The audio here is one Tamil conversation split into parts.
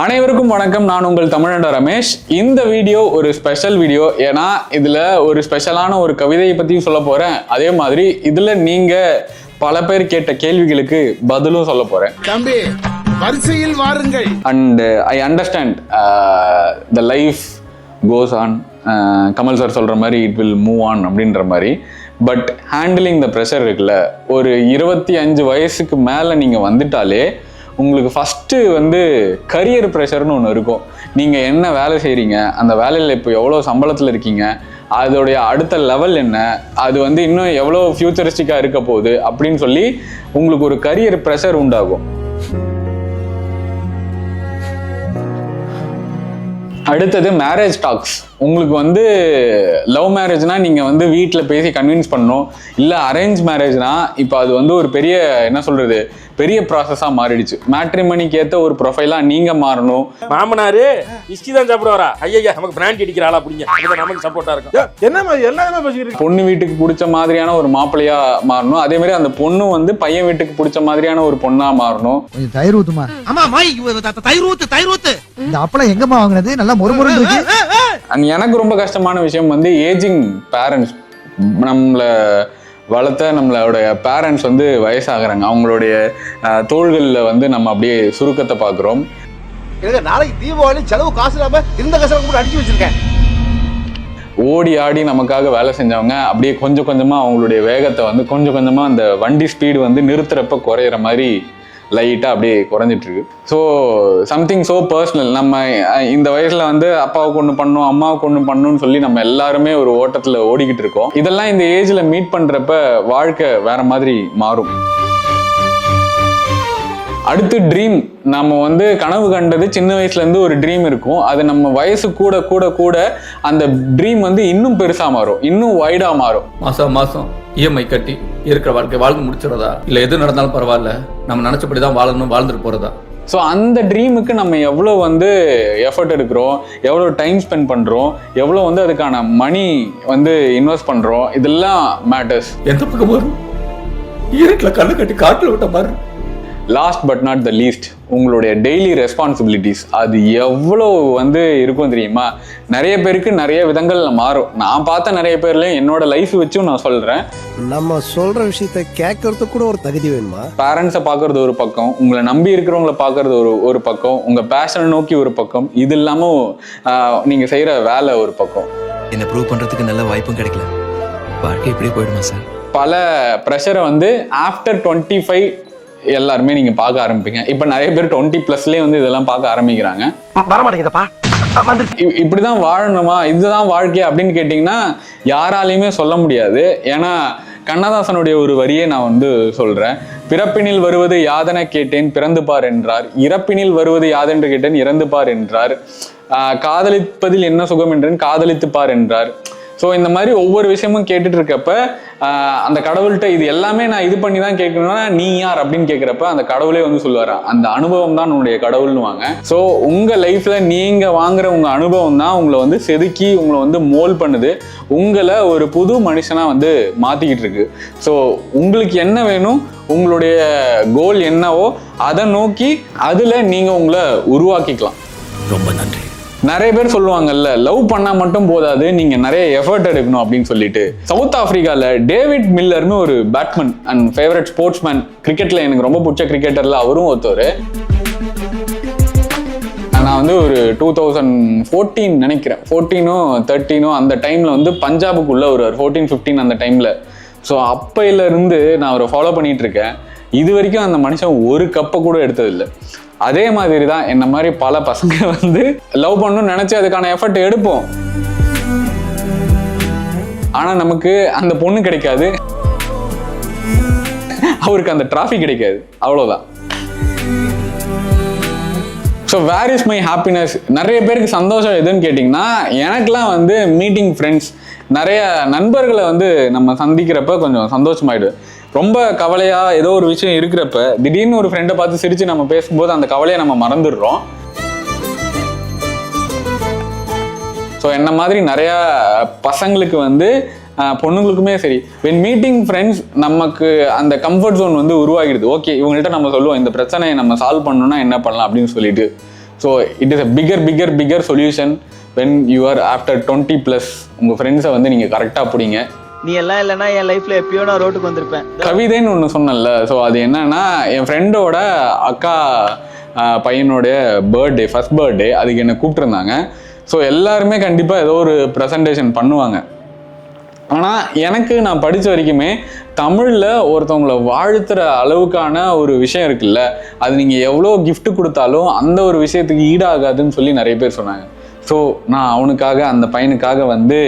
அனைவருக்கும் வணக்கம். நான் உங்கள் தமிழண்ட ரமேஷ். இந்த வீடியோ ஒரு ஸ்பெஷல் வீடியோ. ஏன்னா இதில் ஒரு ஸ்பெஷலான ஒரு கவிதையை பற்றியும் சொல்ல போகிறேன் அதே மாதிரி இதில் நீங்கள் பல பேர் கேட்ட கேள்விகளுக்கு பதிலும் சொல்ல போகிறேன் தம்பி வரிசையில் வாருங்கள். And I understand the life goes on Kamal sir சொல்கிற மாதிரி இட் வில் மூவ் ஆன் அப்படின்ற மாதிரி. பட் ஹேண்டிலிங் த ப்ரெஷர் இருக்குல்ல. ஒரு இருபத்தி அஞ்சு வயசுக்கு மேலே நீங்கள் வந்துட்டாலே உங்களுக்கு ஃபஸ்ட்டு வந்து கரியர் ப்ரெஷர்னு ஒன்று இருக்கும். நீங்கள் என்ன வேலை செய்கிறீங்க அந்த வேலையில் இப்போ எவ்வளோ சம்பளத்தில் இருக்கீங்க? அதோடைய அடுத்த லெவல் என்ன? அது வந்து இன்னும் எவ்வளோ ஃபியூச்சரிஸ்டிக்காக இருக்க போகுது? அப்படின்னு சொல்லி உங்களுக்கு ஒரு கரியர் ப்ரெஷர் உண்டாகும். அடுத்தது மேரேஜ் டாக்ஸ் உங்களுக்கு வந்து லவ் மேரேஜ்னா நீங்கள் வந்து வீட்டில் பேசி கன்வின்ஸ் பண்ணணும். இல்லை அரேஞ்ச் மேரேஜ்னா இப்போ அது வந்து ஒரு பெரிய என்ன சொல்கிறது பெரிய ப்ராசஸாக மாறிடுச்சு. மேட்ரிமணிக்கு ஏற்ற ஒரு ப்ரொஃபைலாக நீங்கள் மாறணும். மாமனாரு விஸ்கி தான் சாப்பிடுவாரா? ஐயா நமக்கு பிராண்ட் அடிக்கிறாளா அப்படிங்க நமக்கு சப்போர்ட்டா இருக்கும். என்ன மாதிரி எல்லாமே பேசிக்கிட்டு பொண்ணு வீட்டுக்கு பிடிச்ச மாதிரியான ஒரு மாப்பிள்ளையா மாறணும். அதே மாதிரி அந்த பொண்ணு வந்து பையன் வீட்டுக்கு பிடிச்ச மாதிரியான ஒரு பொண்ணா மாறணும். கொஞ்சம் தயிர் ஊத்துமா? அம்மா மை தயிர் ஊத்து தயிர் ஊத்து. இந்த அப்பளம் எங்கம்மா வாங்குனது? நல்லா மொறுமொறுன்னு இருக்கு. எனக்கு ரொம்ப கஷ்டமான விஷயம் வந்து ஏஜிங் பேரண்ட்ஸ் நம்மளை வளர்த்த நம்மளோட பேரண்ட்ஸ் வந்து வயசாகிறாங்க. அவங்களுடைய தோள்களில் வந்து நம்ம அப்படியே சுருக்கத்தை பார்க்குறோம். நாளைக்கு தீபாவளி செலவு காசு இல்லாம இருந்த காசு கூட அடிச்சு வச்சிருக்கேன். ஓடி ஆடி நமக்காக வேலை செஞ்சவங்க அப்படியே கொஞ்சம் கொஞ்சமாக அவங்களுடைய வேகத்தை வந்து கொஞ்சம் கொஞ்சமாக அந்த வண்டி ஸ்பீடு வந்து நிறுத்துறப்ப குறையிற மாதிரி லைட்டாக அப்படியே குறைஞ்சிட்டு இருக்கு ஸோ சம்திங் ஸோ பர்சனல் நம்ம இந்த வயசில் வந்து அப்பாவுக்கு ஒன்று பண்ணணும் அம்மாவுக்கு ஒன்று பண்ணணும்னு சொல்லி நம்ம எல்லாருமே ஒரு ஓட்டத்தில் ஓடிக்கிட்டு இருக்கோம். இதெல்லாம் இந்த ஏஜில் மீட் பண்ணுறப்ப வாழ்க்கை வேற மாதிரி மாறும். அடுத்து ட்ரீம் நம்ம வந்து கனவு கண்டது சின்ன வயசுல இருந்து ஒரு ட்ரீம் இருக்கும். அது நம்ம வயசு கூட கூட கூட அந்த ட்ரீம் வந்து இன்னும் பெருசா மாறும். இன்னும் வைடா மாறும். மாசம் மாசம் இஎம்ஐ கட்டி இருக்கிற வாழ்க்கை வாழ்ந்து முடிச்சிடறதா? இல்ல எது நடந்தாலும் பரவாயில்ல. நம்ம நினைச்சபடி தான் வாழணும் வாழ்ந்துட்டு போறதா? ஸோ அந்த ட்ரீமுக்கு நம்ம எவ்வளோ வந்து எஃபர்ட் எடுக்கிறோம்? எவ்வளோ டைம் ஸ்பெண்ட் பண்ணுறோம் எவ்வளோ வந்து அதுக்கான மணி வந்து இன்வெஸ்ட் பண்ணுறோம் இதெல்லாம் மேட்டர்ஸ் எந்த பக்கம் வரும். இருட்டில் கண்ணு கட்டி காட்டுல விட்ட மாதிரி. Last but not the least உங்களுடைய டெய்லி ரெஸ்பான்சிபிலிட்டிஸ் அது எவ்வளோ வந்து இருக்கும் தெரியுமா? நிறைய பேருக்கு நிறைய விதங்கள்ல மாறும். நான் பார்த்த நிறைய பேர்லையும் என்னோட லைஃப் வச்சும் நான் சொல்கிறேன் நம்ம சொல்ற விஷயத்த கேட்கறதுக்கு கூட ஒரு தகுதி வேணுமா? பேரண்ட்ஸை பார்க்கறது ஒரு பக்கம் உங்களை நம்பி இருக்கிறவங்கள பார்க்கறது ஒரு ஒரு பக்கம் உங்கள் பேஷனை நோக்கி ஒரு பக்கம் இது இல்லாமல் நீங்கள் செய்கிற வேலை ஒரு பக்கம். என்ன ப்ரூவ் பண்றதுக்கு நல்ல வாய்ப்பும் கிடைக்கல. வாழ்க்கை இப்படியே போயிடுமா சார் பல ப்ரெஷரை வந்து ஆஃப்டர் டுவெண்ட்டி ஃபைவ் எல்லாருமே நீங்கள் பார்க்க ஆரம்பிப்பீங்க. இப்போ நிறைய பேர் டுவெண்ட்டி ப்ளஸ்லேயே வந்து இதெல்லாம் பார்க்க ஆரம்பிக்கிறாங்க. வர மாட்டேங்குதப்பா வந்து இ- இப்படிதான் வாழணுமா? இதுதான் வாழ்க்கை அப்படின்னு கேட்டிங்கன்னா யாராலையுமே சொல்ல முடியாது. ஏன்னா கண்ணதாசனுடைய ஒரு வரியை நான் வந்து சொல்றேன். பிறப்பினில் வருவது யாதென கேட்டேன் பிறந்து பார் என்றார். இறப்பினில் வருவது யாதென்று கேட்டேன் இறந்து பார் என்றார். காதலிப்பதில் என்ன சுகம் என்றேன் காதலித்து பார் என்றார். ஸோ இந்த மாதிரி ஒவ்வொரு விஷயமும் கேட்டுட்டு இருக்கப்ப அந்த கடவுள்கிட்ட இது எல்லாமே நான் இது பண்ணி தான் கேட்கணும்னா நீ யார் அப்படின்னு கேட்குறப்ப அந்த கடவுளே வந்து சொல்லுவாரா. அந்த அனுபவம் தான் உன்னுடைய கடவுள்னு வாங்க ஸோ உங்கள் லைஃப்பில் நீங்கள் வாங்குற உங்கள் அனுபவம் தான் உங்களை வந்து செதுக்கி உங்களை வந்து மோல் பண்ணுது. உங்களை ஒரு புது மனுஷனாக வந்து மாற்றிக்கிட்டு இருக்கு ஸோ உங்களுக்கு என்ன வேணும்? உங்களுடைய கோல் என்னவோ அதை நோக்கி அதில் நீங்கள் உங்களை உருவாக்கிக்கலாம். ரொம்ப நன்றி. நிறைய பேர் சொல்லுவாங்கல்ல லவ் பண்ணா மட்டும் போதாது நீங்க நிறைய எஃபர்ட் எடுக்கணும் அப்படின்னு சொல்லிட்டு. சவுத் ஆப்பிரிக்கால டேவிட் மில்லர்னு ஒரு பேட்மேன் அண்ட் ஃபேவரட் ஸ்போர்ட்ஸ்மேன் கிரிக்கெட்ல எனக்கு ரொம்ப பிடிச்ச கிரிக்கெட்டர்ல அவரும் ஒருத்தர் நான் வந்து ஒரு டூ தௌசண்ட் ஃபோர்டீன் நினைக்கிறேன். ஃபோர்டீனோ தேர்ட்டீனோ அந்த டைமில் வந்து பஞ்சாபுக்குள்ள ஒரு ஃபோர்டீன் ஃபிஃப்டீன் அந்த டைமில் ஸோ அப்பையில இருந்து நான் அவரை ஃபாலோ பண்ணிட்டு இருக்கேன். இது வரைக்கும் அந்த மனுஷன் ஒரு கப்பை கூட எடுத்ததில்லை. அதே மாதிரி தான் என்ன மாதிரி பல பசங்க வந்து லவ் பண்ணணும்னு நினச்சி அதுக்கான எஃபர்ட் எடுப்போம். ஆனால் நமக்கு அந்த பொண்ணு கிடைக்காது. அவருக்கு அந்த டிராஃபி கிடைக்காது. அவ்வளோதான் so where is my happiness நிறைய பேருக்கு சந்தோஷம் எதுன்னு கேட்டிங்கன்னா எனக்குலாம் வந்து மீட்டிங் ஃப்ரெண்ட்ஸ் நிறைய நண்பர்களை வந்து நம்ம சந்திக்கிறப்ப கொஞ்சம் சந்தோஷமாயிடுது ரொம்ப கவலையாக ஏதோ ஒரு விஷயம் இருக்கிறப்ப திடீர்னு ஒரு ஃப்ரெண்டை பார்த்து சிரித்து நம்ம பேசும்போது அந்த கவலையை நம்ம மறந்துடுறோம். ஸோ என்ன மாதிரி நிறையா பசங்களுக்கு வந்து பொண்ணுங்களுக்குமே சரி வென் மீட்டிங் ஃப்ரெண்ட்ஸ் நமக்கு அந்த கம்ஃபர்ட் ஜோன் வந்து உருவாகிடுது. ஓகே இவங்கள்ட்ட நம்ம சொல்லுவோம் இந்த பிரச்சனையை நம்ம சால்வ் பண்ணணும்னா என்ன பண்ணலாம் அப்படின்னு சொல்லிட்டு. So it is a figure figure figure solution when you are after twenty plus உங்கள் ஃப்ரெண்ட்ஸை வந்து நீங்கள் கரெக்டாக பிடிங்க. நீ எல்லாம் இல்லைன்னா என் லைஃப்ல எப்பயோ நான் ரோட்டுக்கு வந்திருப்பேன். கவிதைன்னு ஒன்று சொன்னேன்ல. ஸோ அது என்னன்னா என் ஃப்ரெண்டோட அக்கா பையனுடைய பர்த்டே ஃபர்ஸ்ட் பர்த்டே அதுக்கு என்னை கூப்பிட்டுருந்தாங்க. ஸோ எல்லாருமே கண்டிப்பாக ஏதோ ஒரு ப்ரெசன்டேஷன் பண்ணுவாங்க. ஆனால் எனக்கு நான் படித்த வரைக்குமே தமிழில் ஒருத்தவங்கள வாழ்த்துற அளவுக்கான ஒரு விஷயம் இருக்குல்ல. அது நீங்கள் எவ்வளோ கிஃப்ட் கொடுத்தாலும் அந்த ஒரு விஷயத்துக்கு ஈடாகாதுன்னு சொல்லி நிறைய பேர் சொன்னாங்க. ஸோ நான் அவனுக்காக அந்த பையனுக்காக வந்து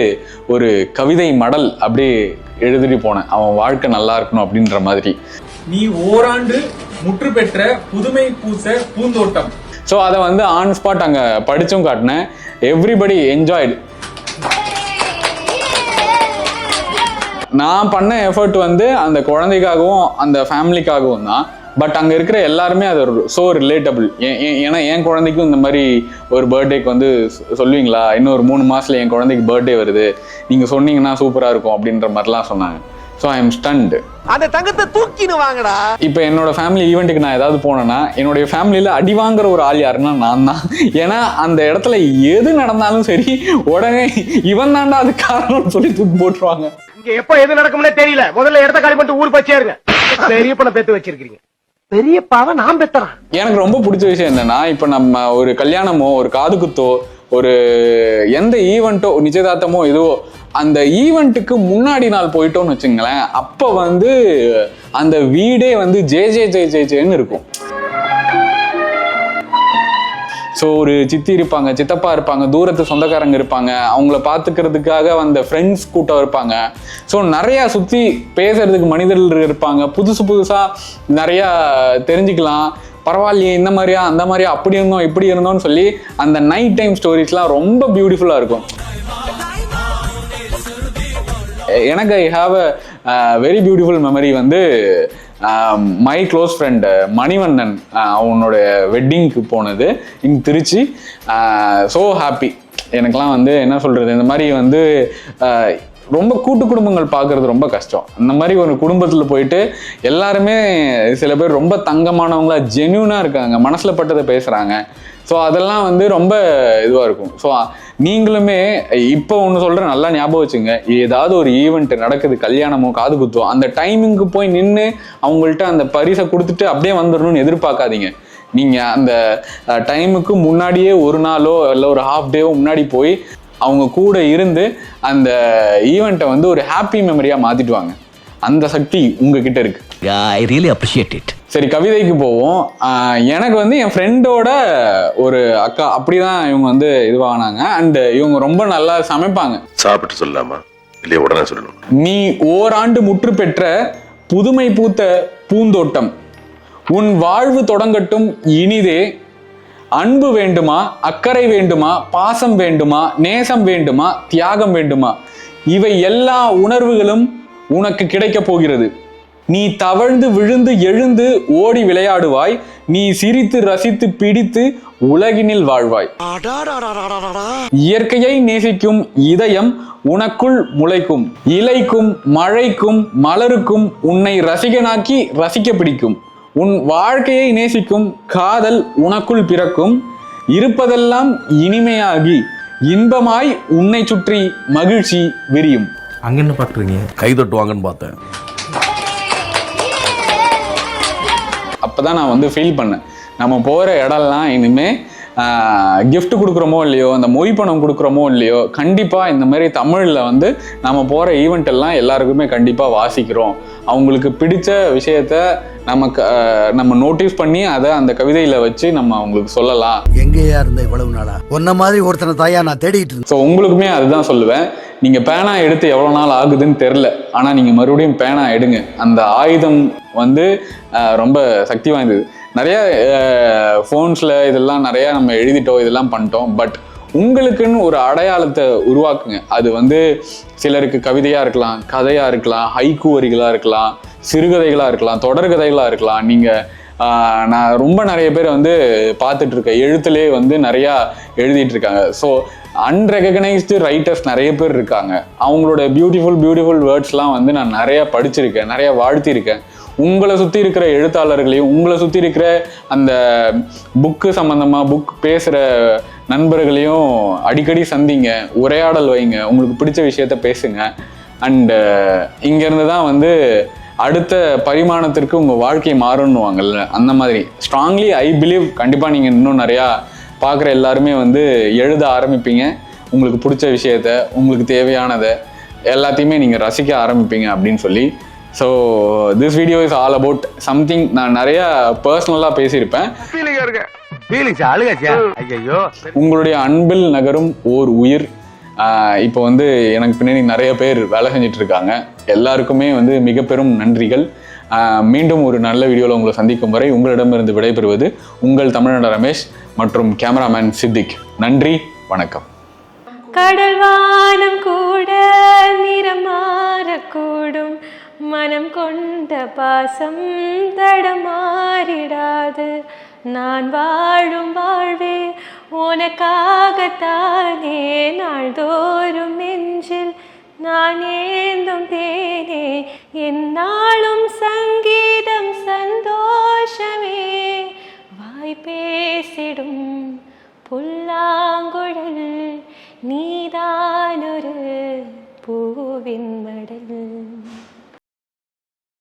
ஒரு கவிதை மடல் அப்படியே எழுதிட்டு போனேன். அவன் வாழ்க்கை நல்லா இருக்கணும் அப்படின்ற மாதிரி. நீ ஓராண்டு முற்று பெற்ற புதுமை பூச பூந்தோட்டம். ஸோ அதை வந்து ஆன் ஸ்பாட் அங்கே படிச்சும் காட்டினேன். எவ்ரிபடி என்ஜாய்டு நான் பண்ண எஃபர்ட் வந்து அந்த குழந்தைக்காகவும் அந்த ஃபேமிலிக்காகவும் தான். பட் அங்கே இருக்கிற எல்லாருமே அது ஸோ ரிலேட்டபிள் ஏன்னா என் குழந்தைக்கும் இந்த மாதிரி ஒரு பர்த்டேக்கு வந்து சொல்லுவீங்களா? இன்னும் ஒரு மூணு மாசத்துல என் குழந்தைக்கு பர்த்டே வருது. நீங்கள் சொன்னீங்கன்னா சூப்பராக இருக்கும் அப்படின்ற மாதிரிலாம் சொன்னாங்க. ஸோ ஐ எம் ஸ்டண்ட் அந்த தங்கத்தை தூக்கின்னு வாங்கடா. இப்போ என்னோட ஃபேமிலி ஈவெண்ட்டுக்கு நான் ஏதாவது போனேன்னா என்னுடைய ஃபேமிலியில் அடி வாங்குற ஒரு ஆள் யாருன்னா நான் தான். ஏன்னா அந்த இடத்துல எது நடந்தாலும் சரி உடனே இவன் தாண்டா அது காரணம்னு சொல்லி தூக்கி போட்டுருவாங்க. இங்க எப்ப எது நடக்கும்னே தெரியல. முதல்ல இடத்த காலி பண்ணிட்டு ஊர் பச்சேருங்க பெரிய பண்ண பெத்து வச்சிருக்கீங்க பெரியப்பாவை நான் பெத்தறான். எனக்கு ரொம்ப பிடிச்ச விஷயம் என்னன்னா இப்போ நம்ம ஒரு கல்யாணமோ ஒரு காது குத்தோ ஒரு எந்த ஈவெண்ட்டோ நிச்சயதார்த்தமோ எதுவோ அந்த ஈவெண்ட்டுக்கு முன்னாடி நாள் போயிட்டோம்னு வச்சுங்களேன் அப்போ வந்து அந்த வீடே வந்து ஜே ஜே ஜே ஜே ஜேன்னு இருக்கும். ஸோ ஒரு சித்தி இருப்பாங்க சித்தப்பா இருப்பாங்க தூரத்து சொந்தக்காரங்க இருப்பாங்க அவங்கள பார்த்துக்கிறதுக்காக வந்த ஃப்ரெண்ட்ஸ் கூட்டம் இருப்பாங்க. ஸோ நிறையா சுற்றி பேசுறதுக்கு மனிதர்கள் இருப்பாங்க. புதுசு புதுசாக நிறையா தெரிஞ்சுக்கலாம். பரவாயில்லையே இந்த மாதிரியா அந்த மாதிரியா அப்படி இருந்தோம் இப்படி இருந்தோம்னு சொல்லி அந்த நைட் டைம் ஸ்டோரிஸ்லாம் ரொம்ப பியூட்டிஃபுல்லாக இருக்கும். எனக்கு I have a very beautiful memory வந்து மை க்ளோஸ் ஃப்ரெண்டு மணிவண்ணன் அவனோட வெட்டிங்க்கு போனது இங்கே திருச்சி. ஸோ ஹாப்பி எனக்கெலாம் வந்து என்ன சொல்கிறது இந்த மாதிரி வந்து ரொம்ப கூட்டு குடும்பங்கள் பார்க்கறது ரொம்ப கஷ்டம். அந்த மாதிரி ஒரு குடும்பத்தில் போயிட்டு எல்லாருமே சில பேர் ரொம்ப தங்கமானவங்களா ஜென்யூனாக இருக்காங்க மனசில் பட்டதை பேசுகிறாங்க ஸோ அதெல்லாம் வந்து ரொம்ப இதுவாக இருக்கும். ஸோ நீங்களுமே இப்போ ஒன்று சொல்கிறேன் நல்லா ஞாபகம் வச்சுங்க. ஏதாவது ஒரு ஈவெண்ட் நடக்குது கல்யாணமோ காது குத்தோ அந்த டைமிங்க்கு போய் நின்று அவங்கள்ட்ட அந்த பரிசை கொடுத்துட்டு அப்படியே வந்துடணும்னு எதிர்பார்க்காதீங்க. நீங்கள் அந்த டைமுக்கு முன்னாடியே ஒரு நாளோ இல்லை ஒரு ஹாஃப் டேவோ முன்னாடி போய் அவங்க கூட இருந்து அந்த ஈவெண்ட்டை வந்து ஒரு ஹாப்பி மெமரியாக மாற்றிட்டு வாங்க அந்த சக்தி உங்ககிட்ட இருக்கு. ஐ ரியலி அப்ரிஷியேட் இட் சரி கவிதைக்கு போவோம். எனக்கு வந்து என் ஃப்ரெண்டோட ஒரு அக்கா அப்படிதான் இவங்க வந்து இதுவானாங்க. அண்ட் இவங்க ரொம்ப நல்லா சமைப்பாங்க. சாப்பிட்டு சொல்லலாமா? இல்லையா உடனே சொல்லணும். நீ ஓராண்டு முற்று பெற்ற புதுமை பூத்த பூந்தோட்டம். உன் வாழ்வு தொடங்கட்டும் இனிதே. அன்பு வேண்டுமா? அக்கறை வேண்டுமா? பாசம் வேண்டுமா? நேசம் வேண்டுமா? தியாகம் வேண்டுமா? இவை எல்லா உணர்வுகளும் உனக்கு கிடைக்கப் போகிறது. நீ தவழ்ந்து விழுந்து எழுந்து ஓடி விளையாடுவாய். நீ சிரித்து ரசித்து பிடித்து உலகினில் வாழ்வாய். இயற்கையை நேசிக்கும் இதயம் உனக்குள் முளைக்கும். இலைக்கும் மழைக்கும் மலருக்கும் உன்னை ரசிகனாக்கி ரசிக்க பிடிக்கும். உன் வாழ்க்கையை நேசிக்கும் காதல் உனக்குள் பிறக்கும். இருப்பதெல்லாம் இனிமையாகி இன்பமாய் உன்னை சுற்றி மகிழ்ச்சி விரியும். அங்க என்ன பாக்குறீங்க கை தட்டுவாங்கன்னு பார்த்தேன். அப்போ தான் நான் வந்து ஃபீல் பண்ணேன். நம்ம போகிற இடம்லாம் இனிமேல் gift கொடுக்குறோமோ இல்லையோ அந்த மொய் பணம் கொடுக்குறோமோ இல்லையோ கண்டிப்பாக இந்த மாதிரி தமிழில் வந்து நம்ம போகிற ஈவெண்ட் எல்லாம் எல்லாருக்குமே கண்டிப்பாக வாசிக்கிறோம். அவங்களுக்கு பிடிச்ச விஷயத்த நமக்கு நம்ம நோட்டீஸ் பண்ணி அதை அந்த கவிதையில் வச்சு நம்ம அவங்களுக்கு சொல்லலாம். எங்கேயா இருந்த இவ்வளவு நாளா? உன்ன மாதிரி ஒருத்தனை தாயா நான் தேடிட்டு இருந்தேன். ஸோ உங்களுக்குமே அதுதான் சொல்லுவேன். நீங்கள் பேனா எடுத்து எவ்வளோ நாள் ஆகுதுன்னு தெரில ஆனால் நீங்கள் மறுபடியும் பேனா எடுங்க. அந்த ஆயுதம் வந்து ரொம்ப சக்தி வாய்ந்தது. நிறைய ஃபோன்ஸில் இதெல்லாம் நிறையா நம்ம எழுதிட்டோம் இதெல்லாம் பண்ணிட்டோம். பட் உங்களுக்குன்னு ஒரு அடையாளத்தை உருவாக்குங்க. அது வந்து சிலருக்கு கவிதையாக இருக்கலாம் கதையாக இருக்கலாம் ஹைக்கூ வரிகளாக இருக்கலாம் சிறுகதைகளாக இருக்கலாம் தொடர்கதைகளாக இருக்கலாம். நீங்கள் நான் ரொம்ப நிறைய பேர் வந்து பார்த்துட்டு இருக்கேன் எழுத்துலேயே வந்து நிறையா எழுதிட்டு இருக்காங்க ஸோ அன்ரெகனைஸ்டு ரைட்டர்ஸ் நிறைய பேர் இருக்காங்க. அவங்களோட பியூட்டிஃபுல் பியூட்டிஃபுல் வேர்ட்ஸ்லாம் வந்து நான் நிறையா படிச்சிருக்கேன் நிறையா வாழ்த்திருக்கேன் உங்களை சுற்றி இருக்கிற எழுத்தாளர்களையும் உங்களை சுற்றி இருக்கிற அந்த புக்கு சம்மந்தமாக புக் பேசுகிற நண்பர்களையும் அடிக்கடி சந்திங்க உரையாடல் வைங்க உங்களுக்கு பிடிச்ச விஷயத்த பேசுங்க. அண்டு இங்கேருந்து தான் வந்து அடுத்த பரிமாணத்திற்கு உங்கள் வாழ்க்கை மாறணுவாங்கல்ல அந்த மாதிரி. ஸ்ட்ராங்லி ஐ பிலீவ் கண்டிப்பாக நீங்கள் இன்னும் நிறையா பார்க்குற எல்லாருமே வந்து எழுத ஆரம்பிப்பீங்க. உங்களுக்கு பிடிச்ச விஷயத்த உங்களுக்கு தேவையானதை எல்லாத்தையுமே நீங்கள் ரசிக்க ஆரம்பிப்பீங்க அப்படின்னு சொல்லி so this video is all about something நான் நிறையா பர்சனலாக பேசியிருப்பேன். ஃபீலிங்கா இருக்க ஃபீலிங்ஸ் அழுகாச்சியா? ஐயோ உங்களுடைய அன்பில் நகரும் ஓர் உயிர். இப்போ வந்து எனக்கு பின்னாடி நிறைய பேர் வேலை செஞ்சுட்டு இருக்காங்க எல்லாருக்குமே வந்து மிக பெரும் நன்றிகள். மீண்டும் ஒரு நல்ல வீடியோவில் உங்களை சந்திக்கும் வரை உங்களிடமிருந்து விடைபெறுவது உங்கள் தமிழ்நாடு ரமேஷ் மற்றும் கேமராமேன் சித்திக். நன்றி வணக்கம். கடல் வானம் கூட நிறம் மாறக்கூடும். மனம் கொண்ட பாசம் தடமாறிடாது. நான் வாழும் வாழ்வே உனக்காகத்தானே. நாள்தோறும் நெஞ்சில் நான் ஏந்தும் தேனே. என்னாலும் சங்கீதம் சந்தோஷமே. வாய் பேசிடும் புல்லாங்குழல் நீதானொரு பூவின் மடல்.